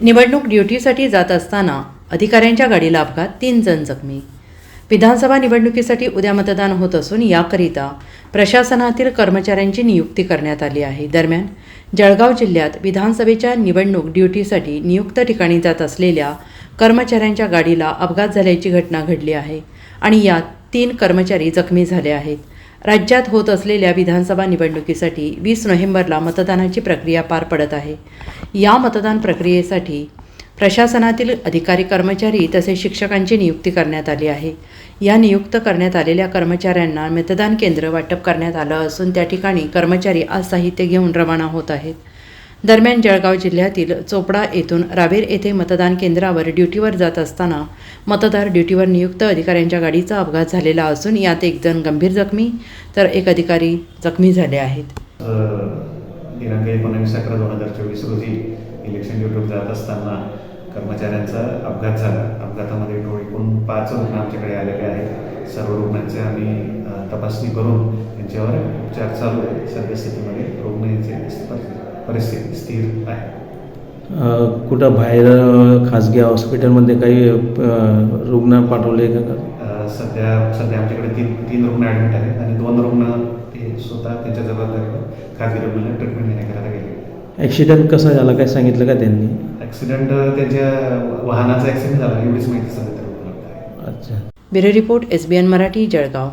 निवडणूक ड्युटीसाठी जात असताना अधिकाऱ्यांच्या गाडीला अपघात तीन जण जखमी. विधानसभा निवडणुकीसाठी उद्या मतदान होत असून याकरिता प्रशासनातील कर्मचाऱ्यांची नियुक्ती करण्यात आली आहे. दरम्यान जळगाव जिल्ह्यात विधानसभेच्या निवडणूक ड्युटीसाठी नियुक्त ठिकाणी जात असलेल्या कर्मचाऱ्यांच्या गाडीला अपघात झाल्याची घटना घडली आहे आणि यात तीन कर्मचारी जखमी झाले आहेत. राज्यात होत असलेल्या विधानसभा निवडणुकीसाठी वीस नोव्हेंबरला मतदानाची प्रक्रिया पार पडत आहे. या मतदान प्रक्रियेसाठी प्रशासनातील अधिकारी कर्मचारी तसेच शिक्षकांची नियुक्ती करण्यात आली आहे. या नियुक्त करण्यात आलेल्या कर्मचाऱ्यांना मतदान केंद्र वाटप करण्यात आलं असून त्या ठिकाणी कर्मचारी आज साहित्य घेऊन रवाना होत आहेत. दरम्यान जळगाव जिल्ह्यातील चोपडा येथून रावेर येथे मतदान केंद्रावर ड्युटीवर जात असताना मतदार ड्युटीवर नियुक्त अधिकाऱ्यांच्या गाडीचा अपघात झालेला असून यात एक जण गंभीर जखमी तर एक अधिकारी जखमी झाले आहेत. दिनांक एकोणवीस अकरा दोन हजार चोवीस रोजी इलेक्शन ड्युटीवर जात असताना कर्मचाऱ्यांचा अपघात झाला. अपघातामध्ये टोळ एकूण पाच रुग्ण आमच्याकडे आलेले आहेत. सर्व रुग्णांचे आम्ही तपासणी करून त्यांच्यावर उपचार चालू आहे. सद्यस्थितीमध्ये रुग्ण परिस्थिती स्थिर आहे. कुठं बाहेर खाजगी हॉस्पिटलमध्ये काही रुग्ण पाठवले का? सध्या सध्या आमच्याकडे तीन तीन रुग्ण ॲडमिट आहेत आणि दोन रुग्ण ते स्वतः त्यांच्या जबाबदारीवर खाजगी रुग्णालयात ट्रीटमेंट घेण्याकरता गेले. ॲक्सिडेंट कसा झाला? काय सांगितलं का त्यांनी? ॲक्सिडेंट त्यांच्या वाहनाचा ॲक्सिडेंट झाला एवढीच माहिती सध्या आहे. अच्छा. Bureau report S B N Marathi Jalgaon.